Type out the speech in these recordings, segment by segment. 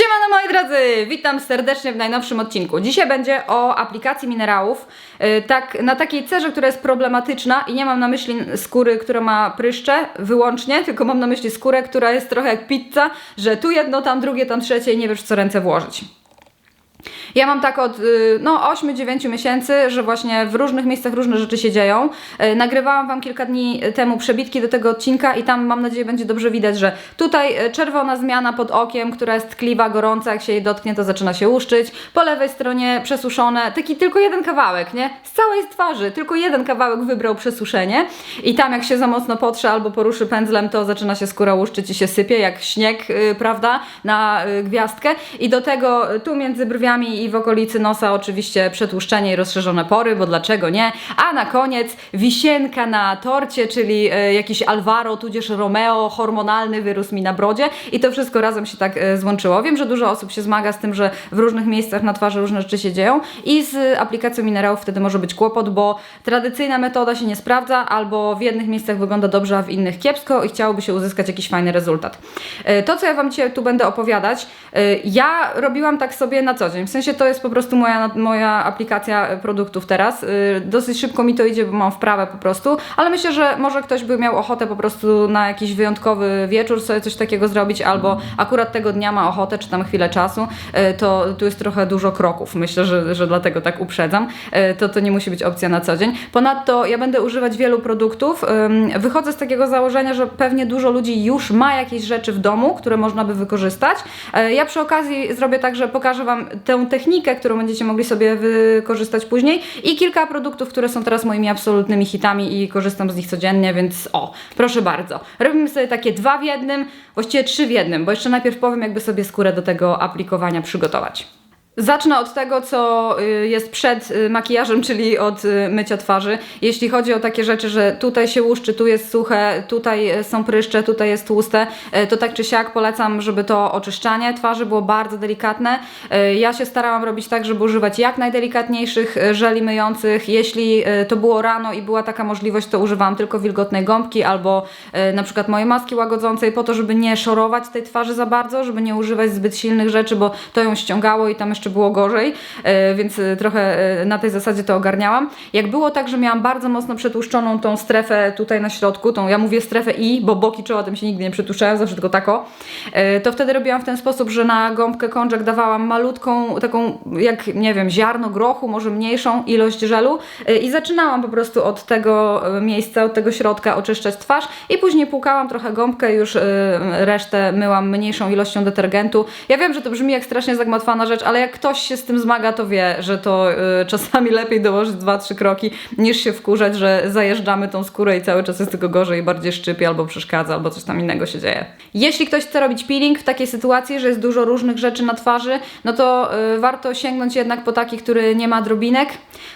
Siemano moi drodzy, witam serdecznie w najnowszym odcinku. Dzisiaj będzie o aplikacji minerałów, yy, tak, na takiej cerze, która jest problematyczna i nie mam na myśli skóry, która ma pryszcze wyłącznie, tylko mam na myśli skórę, która jest trochę jak pizza, że tu jedno, tam drugie, tam trzecie i nie wiesz w co ręce włożyć. Ja mam tak od y, no, 8-9 miesięcy, że właśnie w różnych miejscach różne rzeczy się dzieją. Y, Nagrywałam Wam kilka dni temu przebitki do tego odcinka i tam mam nadzieję będzie dobrze widać, że tutaj y, czerwona zmiana pod okiem, która jest tkliwa, gorąca, jak się jej dotknie to zaczyna się łuszczyć. Po lewej stronie przesuszone, taki tylko jeden kawałek, nie? Z całej twarzy tylko jeden kawałek wybrał przesuszenie i tam jak się za mocno potrze albo poruszy pędzlem, to zaczyna się skóra łuszczyć i się sypie jak śnieg, y, prawda, na y, gwiazdkę. I do tego y, tu między brwiami i w okolicy nosa oczywiście przetłuszczenie i rozszerzone pory, bo dlaczego nie? A na koniec wisienka na torcie, czyli e, jakiś Alvaro, tudzież Romeo, hormonalny wyrósł mi na brodzie i to wszystko razem się tak e, złączyło. Wiem, że dużo osób się zmaga z tym, że w różnych miejscach na twarzy różne rzeczy się dzieją i z aplikacją minerałów wtedy może być kłopot, bo tradycyjna metoda się nie sprawdza albo w jednych miejscach wygląda dobrze, a w innych kiepsko i chciałoby się uzyskać jakiś fajny rezultat. E, To, co ja Wam dzisiaj tu będę opowiadać, ja robiłam tak sobie na co dzień. W sensie to jest po prostu moja, moja aplikacja produktów teraz. Y, Dosyć szybko mi to idzie, bo mam wprawę po prostu, ale myślę, że może ktoś by miał ochotę po prostu na jakiś wyjątkowy wieczór sobie coś takiego zrobić, albo akurat tego dnia ma ochotę, czy tam chwilę czasu, y, to tu jest trochę dużo kroków. Myślę, że, że dlatego tak uprzedzam. Y, To, to nie musi być opcja na co dzień. Ponadto ja będę używać wielu produktów. Wychodzę z takiego założenia, że pewnie dużo ludzi już ma jakieś rzeczy w domu, które można by wykorzystać. Ja przy okazji zrobię tak, że pokażę Wam tę technikę, którą będziecie mogli sobie wykorzystać później i kilka produktów, które są teraz moimi absolutnymi hitami i korzystam z nich codziennie, więc o, proszę bardzo. Robimy sobie takie dwa w jednym, właściwie trzy w jednym, bo jeszcze najpierw powiem, jakby sobie skórę do tego aplikowania przygotować. Zacznę od tego, co y, jest przed y, makijażem, czyli od y, mycia twarzy. Jeśli chodzi o takie rzeczy, że tutaj się łuszczy, tu jest suche, tutaj są pryszcze, tutaj jest tłuste, to tak czy siak polecam, żeby to oczyszczanie twarzy było bardzo delikatne. Ja się starałam robić tak, żeby używać jak najdelikatniejszych żeli myjących. Jeśli to było rano i była taka możliwość, to używałam tylko wilgotnej gąbki albo na przykład mojej maski łagodzącej po to, żeby nie szorować tej twarzy za bardzo, żeby nie używać zbyt silnych rzeczy, bo to ją ściągało i tam jeszcze było gorzej, e, więc e, trochę e, na tej zasadzie to ogarniałam. Jak było tak, że miałam bardzo mocno przetłuszczoną tą strefę tutaj na środku, tą ja mówię strefę I, bo boki czoła tym się nigdy nie przetłuszczałem, zawsze tylko tako, to wtedy robiłam w ten sposób, że na gąbkę kączek dawałam malutką, taką jak, nie wiem, ziarno grochu, może mniejszą ilość żelu i zaczynałam po prostu od tego miejsca, od tego środka oczyszczać twarz i później płukałam trochę gąbkę już resztę myłam mniejszą ilością detergentu. Ja wiem, że to brzmi jak strasznie zagmatwana rzecz, ale jak ktoś się z tym zmaga, to wie, że to y, czasami lepiej dołożyć dwa, trzy kroki, niż się wkurzać, że zajeżdżamy tą skórę i cały czas jest tylko gorzej i bardziej szczypie albo przeszkadza, albo coś tam innego się dzieje. Jeśli ktoś chce robić peeling w takiej sytuacji, że jest dużo różnych rzeczy na twarzy, no to y, warto sięgnąć jednak po taki, który nie ma drobinek,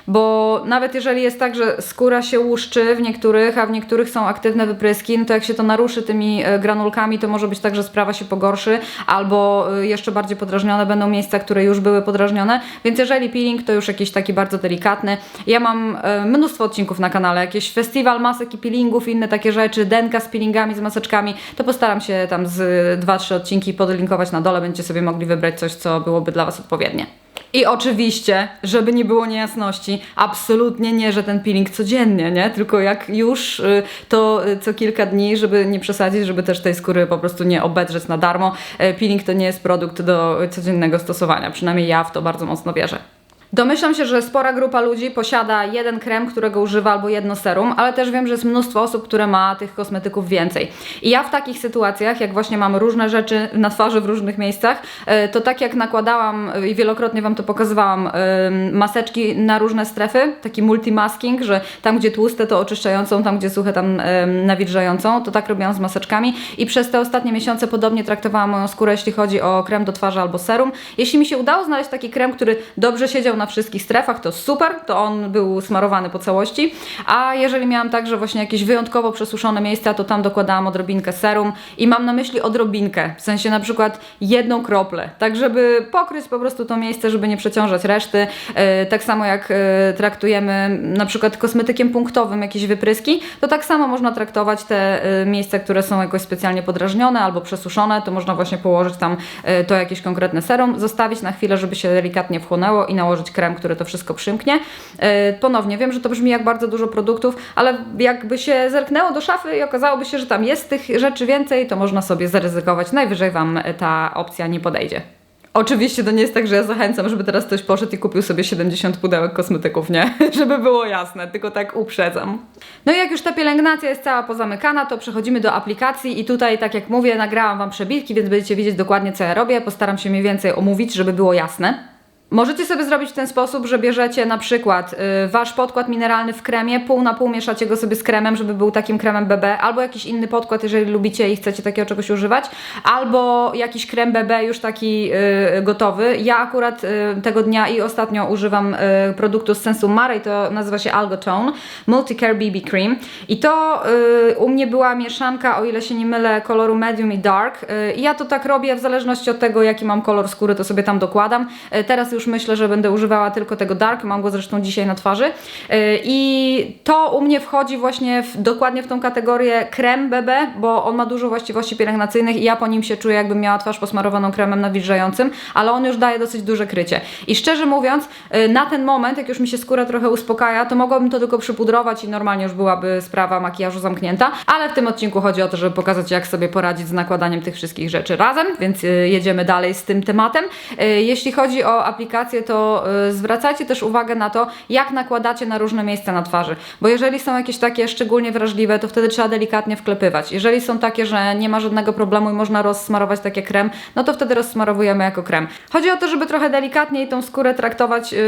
bo nawet jeżeli jest tak, że skóra się łuszczy w niektórych, a w niektórych są aktywne wypryski, no to jak się to naruszy tymi e, granulkami, to może być tak, że sprawa się pogorszy, albo jeszcze bardziej podrażnione będą miejsca, które już były podrażnione, więc jeżeli peeling, to już jakiś taki bardzo delikatny. Ja mam e, mnóstwo odcinków na kanale, jakiś festiwal masek i peelingów, inne takie rzeczy, denka z peelingami, z maseczkami, to postaram się tam z 2-3 odcinki podlinkować na dole, będziecie sobie mogli wybrać coś, co byłoby dla Was odpowiednie. I oczywiście, żeby nie było niejasności, absolutnie nie, że ten peeling codziennie, nie? Tylko jak już, y, to y, co kilka dni, żeby nie przesadzić, żeby też tej skóry po prostu nie obedrzeć na darmo. E, Peeling to nie jest produkt do codziennego stosowania, przynajmniej ja w to bardzo mocno wierzę. Domyślam się, że spora grupa ludzi posiada jeden krem, którego używa, albo jedno serum, ale też wiem, że jest mnóstwo osób, które ma tych kosmetyków więcej. I ja w takich sytuacjach, jak właśnie mam różne rzeczy na twarzy w różnych miejscach, e, to tak jak nakładałam e, i wielokrotnie Wam to pokazywałam, em, maseczki na różne strefy, taki multimasking, że tam gdzie tłuste to oczyszczającą, tam gdzie suche tam nawilżającą, to tak robiłam z maseczkami i przez te ostatnie miesiące podobnie traktowałam moją skórę, jeśli chodzi o krem do twarzy albo serum. Jeśli mi się udało znaleźć taki krem, który dobrze siedział na na wszystkich strefach, to super, to on był smarowany po całości. A jeżeli miałam także właśnie jakieś wyjątkowo przesuszone miejsca, to tam dokładałam odrobinkę serum i mam na myśli odrobinkę, w sensie na przykład jedną kroplę, tak żeby pokryć po prostu to miejsce, żeby nie przeciążać reszty. E, tak samo jak e, traktujemy na przykład kosmetykiem punktowym jakieś wypryski, to tak samo można traktować te e, miejsca, które są jakoś specjalnie podrażnione albo przesuszone, to można właśnie położyć tam to jakieś konkretne serum, zostawić na chwilę, żeby się delikatnie wchłonęło i nałożyć krem, który to wszystko przymknie. E, Ponownie, wiem, że to brzmi jak bardzo dużo produktów, ale jakby się zerknęło do szafy i okazałoby się, że tam jest tych rzeczy więcej, to można sobie zaryzykować. Najwyżej Wam e, ta opcja nie podejdzie. Oczywiście to nie jest tak, że ja zachęcam, żeby teraz ktoś poszedł i kupił sobie 70 pudełek kosmetyków, nie? Żeby było jasne, tylko tak uprzedzam. No i jak już ta pielęgnacja jest cała pozamykana, to przechodzimy do aplikacji i tutaj, tak jak mówię, nagrałam Wam przebitki, więc będziecie wiedzieć dokładnie co ja robię. Postaram się mniej więcej omówić, żeby było jasne. Możecie sobie zrobić w ten sposób, że bierzecie na przykład y, wasz podkład mineralny w kremie, pół na pół mieszacie go sobie z kremem, żeby był takim kremem BB, albo jakiś inny podkład, jeżeli lubicie i chcecie takiego czegoś używać, albo jakiś krem BB już taki y, gotowy. Ja akurat y, tego dnia i ostatnio używam y, produktu z Sensu Mare to nazywa się Algotone Multicare BB Cream i to y, u mnie była mieszanka, o ile się nie mylę, koloru medium i dark y, ja to tak robię w zależności od tego, jaki mam kolor skóry, to sobie tam dokładam. Y, teraz już myślę, że będę używała tylko tego dark, mam go zresztą dzisiaj na twarzy. Yy, I to u mnie wchodzi właśnie w, dokładnie w tą kategorię krem BB, bo on ma dużo właściwości pielęgnacyjnych i ja po nim się czuję, jakbym miała twarz posmarowaną kremem nawilżającym, ale on już daje dosyć duże krycie. I szczerze mówiąc, yy, na ten moment, jak już mi się skóra trochę uspokaja, to mogłabym to tylko przypudrować i normalnie już byłaby sprawa makijażu zamknięta, ale w tym odcinku chodzi o to, żeby pokazać, jak sobie poradzić z nakładaniem tych wszystkich rzeczy razem, więc yy, jedziemy dalej z tym tematem. Jeśli chodzi o aplikację, to y, zwracajcie też uwagę na to, jak nakładacie na różne miejsca na twarzy. Bo jeżeli są jakieś takie szczególnie wrażliwe, to wtedy trzeba delikatnie wklepywać. Jeżeli są takie, że nie ma żadnego problemu i można rozsmarować takie krem, no to wtedy rozsmarowujemy jako krem. Chodzi o to, żeby trochę delikatniej tą skórę traktować yy,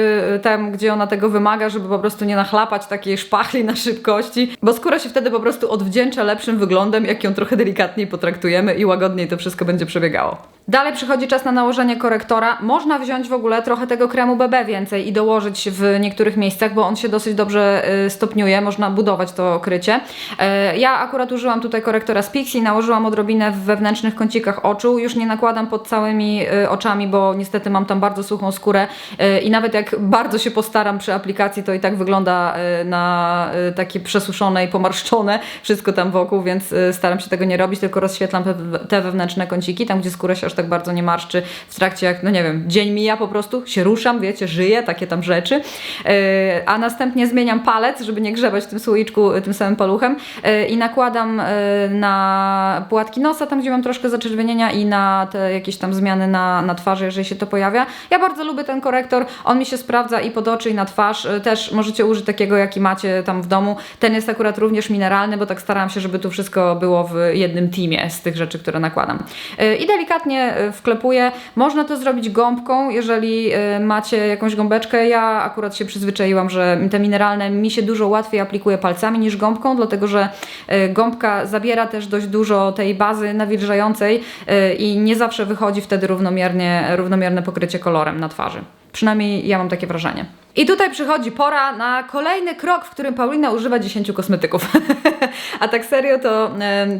tam, gdzie ona tego wymaga, żeby po prostu nie nachlapać takiej szpachli na szybkości, bo skóra się wtedy po prostu odwdzięcza lepszym wyglądem, jak ją trochę delikatniej potraktujemy i łagodniej to wszystko będzie przebiegało. Dalej przychodzi czas na nałożenie korektora. Można wziąć w ogóle trochę tego kremu BB więcej i dołożyć w niektórych miejscach, bo on się dosyć dobrze y, stopniuje, można budować to krycie. E, Ja akurat użyłam tutaj korektora z Pixi, nałożyłam odrobinę w wewnętrznych kącikach oczu. Już nie nakładam pod całymi y, oczami, bo niestety mam tam bardzo suchą skórę y, i nawet jak bardzo się postaram przy aplikacji, to i tak wygląda y, na y, takie przesuszone i pomarszczone wszystko tam wokół, więc y, staram się tego nie robić, tylko rozświetlam te wewnętrzne kąciki, tam gdzie skóra się aż tak bardzo nie marszczy w trakcie jak, no nie wiem, dzień mija po prostu, się ruszam, wiecie, żyję, takie tam rzeczy, Yy, a następnie zmieniam palec, żeby nie grzebać w tym słoiczku y, tym samym paluchem yy, i nakładam na płatki nosa, tam gdzie mam troszkę zaczerwienienia i na te jakieś tam zmiany na, na twarzy, jeżeli się to pojawia. Ja bardzo lubię ten korektor, on mi się sprawdza i pod oczy i na twarz, też możecie użyć takiego, jaki macie tam w domu. Ten jest akurat również mineralny, bo tak starałam się, żeby tu wszystko było w jednym teamie z tych rzeczy, które nakładam. I delikatnie yy, wklepuję. Można to zrobić gąbką, jeżeli yy, macie jakąś gąbeczkę. Ja akurat się przyzwyczaiłam, że te mineralne mi się dużo łatwiej aplikuje palcami niż gąbką, dlatego że yy, gąbka zabiera też dość dużo tej bazy nawilżającej i nie zawsze wychodzi wtedy równomiernie, równomierne pokrycie kolorem na twarzy. Przynajmniej ja mam takie wrażenie. I tutaj przychodzi pora na kolejny krok, w którym Paulina używa 10 kosmetyków. A tak serio, to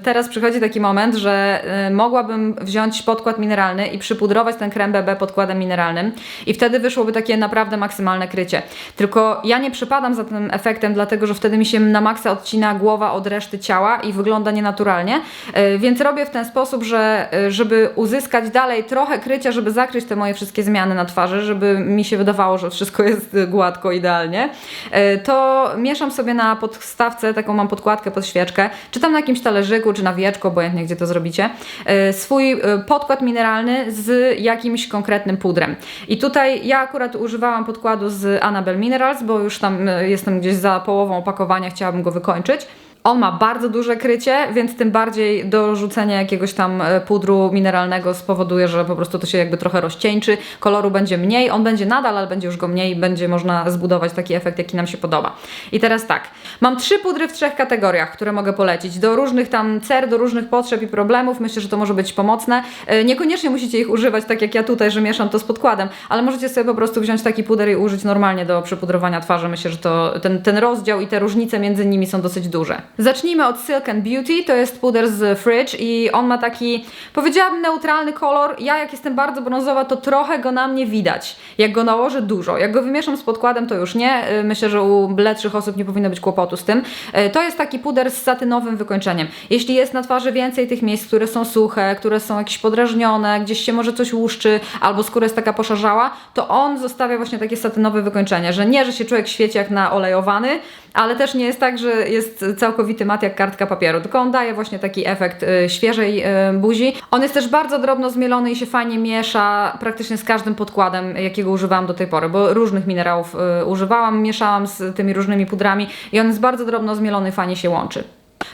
teraz przychodzi taki moment, że mogłabym wziąć podkład mineralny i przypudrować ten krem BB podkładem mineralnym i wtedy wyszłoby takie naprawdę maksymalne krycie. Tylko ja nie przypadam za tym efektem, dlatego że wtedy mi się na maksa odcina głowa od reszty ciała i wygląda nienaturalnie. E, Więc robię w ten sposób, że e, żeby uzyskać dalej trochę krycia, żeby zakryć te moje wszystkie zmiany na twarzy, żeby mi się wydawało, że wszystko jest e, gładko, idealnie, e, to mieszam sobie na podstawce, taką mam podkładkę pod świeczkę, czy tam na jakimś talerzyku, czy na wieczku, obojętnie gdzie to zrobicie, e, swój e, podkład mineralny z jakimś konkretnym pudrem. I tutaj ja akurat używałam podkładu z Annabelle Minerals, bo już tam jestem gdzieś za połową opakowania, chciałabym go wykończyć. On ma bardzo duże krycie, więc tym bardziej dorzucenie jakiegoś tam e, pudru mineralnego spowoduje, że po prostu to się jakby trochę rozcieńczy, koloru będzie mniej, on będzie nadal, ale będzie już go mniej, będzie można zbudować taki efekt, jaki nam się podoba. I teraz tak, mam trzy pudry w trzech kategoriach, które mogę polecić, do różnych tam cer, do różnych potrzeb i problemów, myślę, że to może być pomocne. E, Niekoniecznie musicie ich używać tak jak ja tutaj, że mieszam to z podkładem, ale możecie sobie po prostu wziąć taki puder i użyć normalnie do przypudrowania twarzy. Myślę, że to ten, ten rozdział i te różnice między nimi są dosyć duże. Zacznijmy od Silk and Beauty, to jest puder z Fridge i on ma taki, powiedziałabym, neutralny kolor. Ja jak jestem bardzo brązowa, to trochę go na mnie widać. Jak go nałożę, dużo. Jak go wymieszam z podkładem, to już nie. Y, Myślę, że u bledszych osób nie powinno być kłopotu z tym. Y, To jest taki puder z satynowym wykończeniem. Jeśli jest na twarzy więcej tych miejsc, które są suche, które są jakieś podrażnione, gdzieś się może coś łuszczy, albo skóra jest taka poszarzała, to on zostawia właśnie takie satynowe wykończenie, że nie, że się człowiek świeci jak naolejowany, ale też nie jest tak, że jest całkowity mat jak kartka papieru, tylko on daje właśnie taki efekt y, świeżej y, buzi. On jest też bardzo drobno zmielony i się fajnie miesza praktycznie z każdym podkładem, jakiego używałam do tej pory, bo różnych minerałów y, używałam, mieszałam z tymi różnymi pudrami i on jest bardzo drobno zmielony, fajnie się łączy.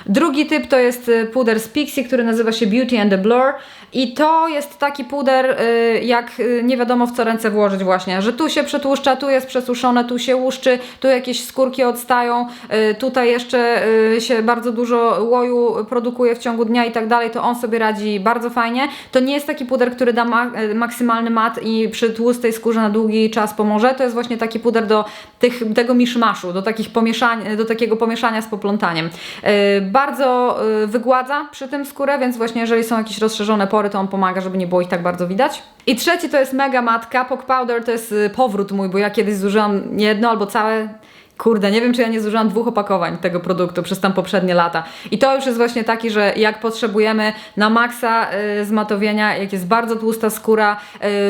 Drugi typ to jest y, puder z Pixie, który nazywa się Beauty and the Blur i to jest taki puder, y, jak y, nie wiadomo w co ręce włożyć właśnie, że tu się przetłuszcza, tu jest przesuszone, tu się łuszczy, tu jakieś skórki odstają, tutaj jeszcze się bardzo dużo łoju produkuje w ciągu dnia i tak dalej, to on sobie radzi bardzo fajnie. To nie jest taki puder, który da ma maksymalny mat i przy tłustej skórze na długi czas pomoże, to jest właśnie taki puder do tych, tego miszmaszu, do, takich do takiego pomieszania z poplątaniem. Bardzo y, wygładza przy tym skórę, więc właśnie jeżeli są jakieś rozszerzone pory, to on pomaga, żeby nie było ich tak bardzo widać. I trzeci to jest Mega Matte Kapok Powder, to jest y, powrót mój, bo ja kiedyś zużyłam jedno albo całe Kurde, nie wiem, czy ja nie zużyłam dwóch opakowań tego produktu przez tam poprzednie lata. I to już jest właśnie taki, że jak potrzebujemy na maksa y, zmatowienia, jak jest bardzo tłusta skóra,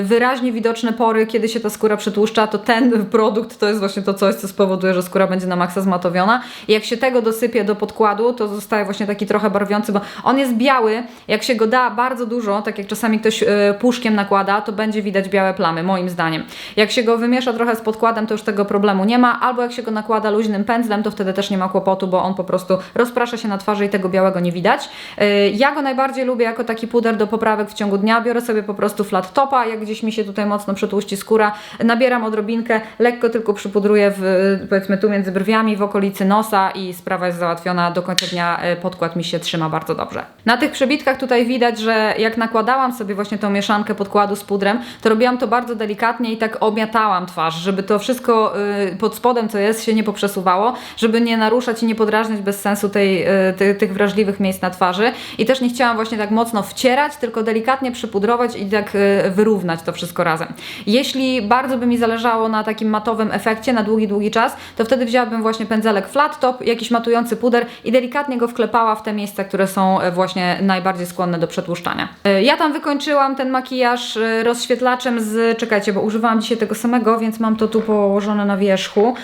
y, wyraźnie widoczne pory, kiedy się ta skóra przytłuszcza, to ten produkt to jest właśnie to coś, co spowoduje, że skóra będzie na maksa zmatowiona. I jak się tego dosypie do podkładu, to zostaje właśnie taki trochę barwiący, bo on jest biały, jak się go da bardzo dużo, tak jak czasami ktoś y, puszkiem nakłada, to będzie widać białe plamy, moim zdaniem. Jak się go wymiesza trochę z podkładem, to już tego problemu nie ma, albo jak się go nakłada luźnym pędzlem, to wtedy też nie ma kłopotu, bo on po prostu rozprasza się na twarzy i tego białego nie widać. Yy, Ja go najbardziej lubię jako taki puder do poprawek w ciągu dnia. Biorę sobie po prostu flat topa, jak gdzieś mi się tutaj mocno przetłuści skóra, nabieram odrobinkę, lekko tylko przypudruję w, powiedzmy tu między brwiami, w okolicy nosa i sprawa jest załatwiona. Do końca dnia yy, podkład mi się trzyma bardzo dobrze. Na tych przebitkach tutaj widać, że jak nakładałam sobie właśnie tą mieszankę podkładu z pudrem, to robiłam to bardzo delikatnie i tak omiatałam twarz, żeby to wszystko pod spodem, co jest, się nie poprzesuwało, żeby nie naruszać i nie podrażniać bez sensu tej, y, ty, tych wrażliwych miejsc na twarzy. I też nie chciałam właśnie tak mocno wcierać, tylko delikatnie przypudrować i tak y, wyrównać to wszystko razem. Jeśli bardzo by mi zależało na takim matowym efekcie na długi, długi czas, to wtedy wzięłabym właśnie pędzelek flat top, jakiś matujący puder i delikatnie go wklepała w te miejsca, które są y, właśnie najbardziej skłonne do przetłuszczania. Ja tam wykończyłam ten makijaż rozświetlaczem z, czekajcie, bo używałam dzisiaj tego samego, więc mam to tu położone na wierzchu.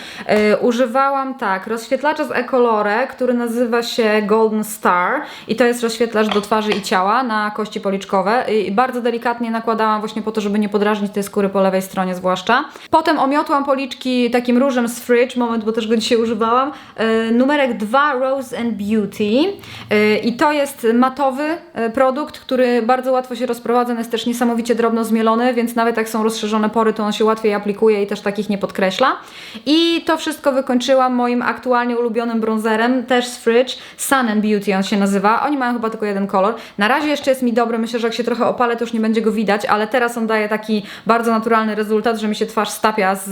Y, Używałam tak, rozświetlacza z Ecolore, który nazywa się Golden Star i to jest rozświetlacz do twarzy i ciała na kości policzkowe i bardzo delikatnie nakładałam właśnie po to, żeby nie podrażnić tej skóry po lewej stronie zwłaszcza. Potem omiotłam policzki takim różem z Fridge, moment, bo też go dzisiaj używałam, y, numerek 2 Rose and Beauty y, i to jest matowy y, produkt, który bardzo łatwo się rozprowadza, on jest też niesamowicie drobno zmielony, więc nawet jak są rozszerzone pory, to on się łatwiej aplikuje i też takich nie podkreśla. I to wszystko wykończyłam moim aktualnie ulubionym bronzerem, też z Fridge, Sun and Beauty on się nazywa. Oni mają chyba tylko jeden kolor. Na razie jeszcze jest mi dobry, myślę, że jak się trochę opalę, to już nie będzie go widać, ale teraz on daje taki bardzo naturalny rezultat, że mi się twarz stapia z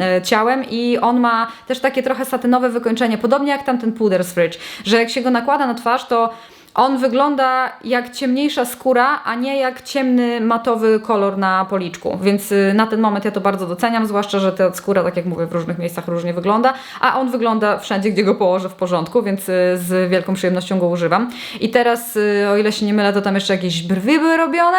e, ciałem i on ma też takie trochę satynowe wykończenie, podobnie jak tamten puder z Fridge, że jak się go nakłada na twarz, to on wygląda jak ciemniejsza skóra, a nie jak ciemny matowy kolor na policzku. Więc y, na ten moment ja to bardzo doceniam, zwłaszcza, że ta skóra, tak jak mówię, w różnych miejscach różnie wygląda, a on wygląda wszędzie, gdzie go położę w porządku, więc y, z wielką przyjemnością go używam. I teraz, y, o ile się nie mylę, to tam jeszcze jakieś brwi były robione.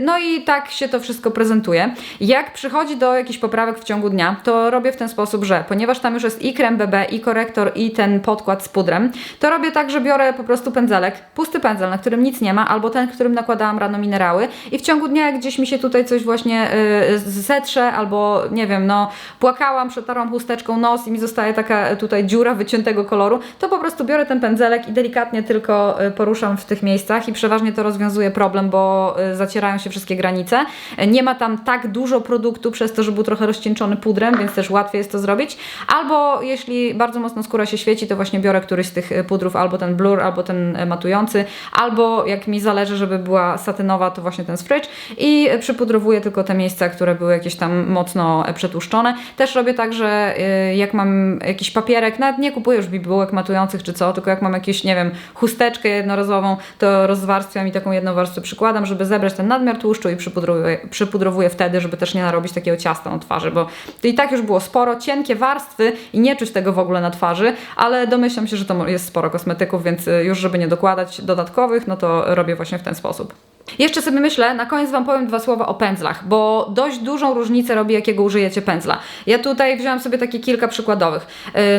No i tak się to wszystko prezentuje. Jak przychodzi do jakichś poprawek w ciągu dnia, to robię w ten sposób, że ponieważ tam już jest i krem BB, i korektor, i ten podkład z pudrem, to robię tak, że biorę po prostu pędzelek pędzelek, pusty pędzel, na którym nic nie ma, albo ten, którym nakładałam rano minerały i w ciągu dnia jak gdzieś mi się tutaj coś właśnie y, zetrze, albo nie wiem, no płakałam, przetarłam chusteczką nos i mi zostaje taka tutaj dziura wyciętego koloru, to po prostu biorę ten pędzelek i delikatnie tylko y, poruszam w tych miejscach i przeważnie to rozwiązuje problem, bo y, zacierają się wszystkie granice. Nie ma tam tak dużo produktu przez to, że był trochę rozcieńczony pudrem, więc też łatwiej jest to zrobić. Albo jeśli bardzo mocno skóra się świeci, to właśnie biorę któryś z tych y, pudrów, albo ten blur, albo ten matujący, albo jak mi zależy, żeby była satynowa, to właśnie ten spritch i przypudrowuję tylko te miejsca, które były jakieś tam mocno przetłuszczone. Też robię tak, że y, jak mam jakiś papierek, nawet nie kupuję już bibułek matujących czy co, tylko jak mam jakieś, nie wiem, chusteczkę jednorazową, to rozwarstwiam i taką jedną warstwę przykładam, żeby zebrać ten nadmiar tłuszczu i przypudrowuję, przypudrowuję wtedy, żeby też nie narobić takiego ciasta na twarzy, bo i tak już było sporo, cienkie warstwy i nie czuć tego w ogóle na twarzy, ale domyślam się, że to jest sporo kosmetyków, więc y, już żeby nie dokładać dodatkowych, no to robię właśnie w ten sposób. Jeszcze sobie myślę, na koniec Wam powiem dwa słowa o pędzlach, bo dość dużą różnicę robi, jakiego użyjecie pędzla. Ja tutaj wziąłam sobie takie kilka przykładowych.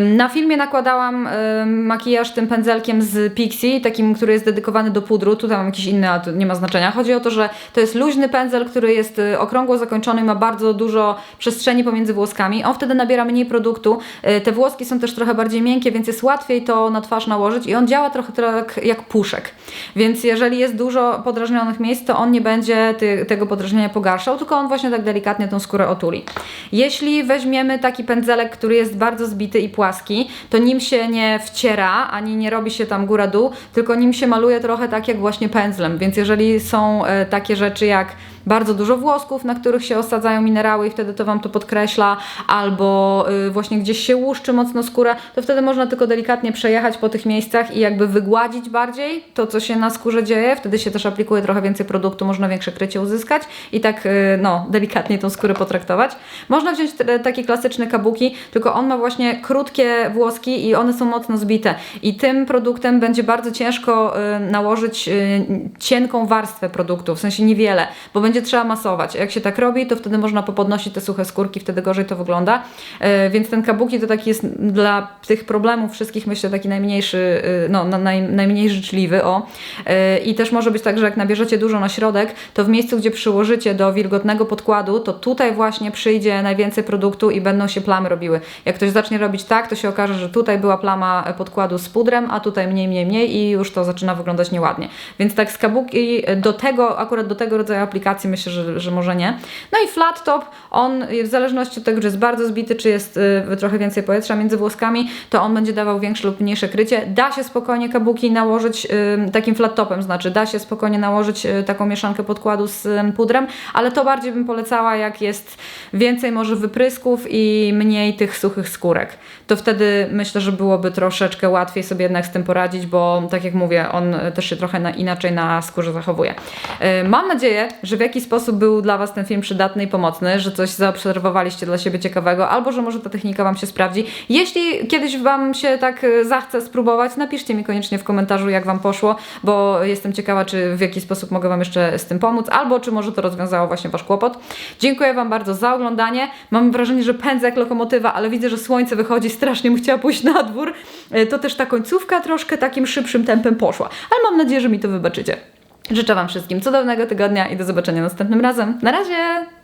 Na filmie nakładałam makijaż tym pędzelkiem z Pixie, takim, który jest dedykowany do pudru. Tutaj mam jakiś inny, ale to nie ma znaczenia. Chodzi o to, że to jest luźny pędzel, który jest y, okrągło zakończony i ma bardzo dużo przestrzeni pomiędzy włoskami. On wtedy nabiera mniej produktu. Y, Te włoski są też trochę bardziej miękkie, więc jest łatwiej to na twarz nałożyć i on działa trochę tak jak puszek. Więc jeżeli jest dużo podrażnionych miejsc, to on nie będzie ty, tego podrażnienia pogarszał, tylko on właśnie tak delikatnie tą skórę otuli. Jeśli weźmiemy taki pędzelek, który jest bardzo zbity i płaski, to nim się nie wciera, ani nie robi się tam góra-dół, tylko nim się maluje trochę tak jak właśnie pędzlem. Więc jeżeli są e, takie rzeczy jak bardzo dużo włosków, na których się osadzają minerały i wtedy to Wam to podkreśla, albo y, właśnie gdzieś się łuszczy mocno skóra, to wtedy można tylko delikatnie przejechać po tych miejscach i jakby wygładzić bardziej to, co się na skórze dzieje. Wtedy się też aplikuje trochę więcej produktu, można większe krycie uzyskać i tak, y, no, delikatnie tą skórę potraktować. Można wziąć te, takie klasyczne kabuki, tylko on ma właśnie krótkie włoski i one są mocno zbite. I tym produktem będzie bardzo ciężko y, nałożyć cienką warstwę produktu, w sensie niewiele, bo będzie trzeba masować. Jak się tak robi, to wtedy można popodnosić te suche skórki, wtedy gorzej to wygląda. Y, więc ten kabuki to taki jest dla tych problemów wszystkich, myślę, taki najmniejszy, y, no, na, naj, najmniej życzliwy, o. Y, I też może być tak, że jak nabierzecie dużo na środek, to w miejscu, gdzie przyłożycie do wilgotnego podkładu, to tutaj właśnie przyjdzie najwięcej produktu i będą się plamy robiły. Jak ktoś zacznie robić tak, to się okaże, że tutaj była plama podkładu z pudrem, a tutaj mniej, mniej, mniej i już to zaczyna wyglądać nieładnie. Więc tak z kabuki do tego, akurat do tego rodzaju aplikacji myślę, że, że może nie. No i flat top, on w zależności od tego, czy jest bardzo zbity, czy jest y, trochę więcej powietrza między włoskami, to on będzie dawał większe lub mniejsze krycie. Da się spokojnie kabuki nałożyć y, takim flat topem, znaczy da się spokojnie nałożyć y, taką mieszankę podkładu z y, pudrem, ale to bardziej bym polecała, jak jest więcej może wyprysków i mniej tych suchych skórek. To wtedy myślę, że byłoby troszeczkę łatwiej sobie jednak z tym poradzić, bo tak jak mówię, on y, też się trochę na, inaczej na skórze zachowuje. Y, Mam nadzieję, że w jakiś sposób był dla Was ten film przydatny i pomocny, że coś zaobserwowaliście dla siebie ciekawego, albo że może ta technika Wam się sprawdzi. Jeśli kiedyś Wam się tak y, zachce spróbować, napiszcie mi koniecznie w komentarzu, jak Wam poszło, bo jestem ciekawa, czy w jaki sposób mogę Wam jeszcze z tym pomóc, albo czy może to rozwiązało właśnie Wasz kłopot. Dziękuję Wam bardzo za oglądanie. Mam wrażenie, że pędzę jak lokomotywa, ale widzę, że słońce wychodzi, strasznie bym chciała pójść na dwór. Y, To też ta końcówka troszkę takim szybszym tempem poszła, ale mam nadzieję, że mi to wybaczycie. Życzę Wam wszystkim cudownego tygodnia i do zobaczenia następnym razem. Na razie!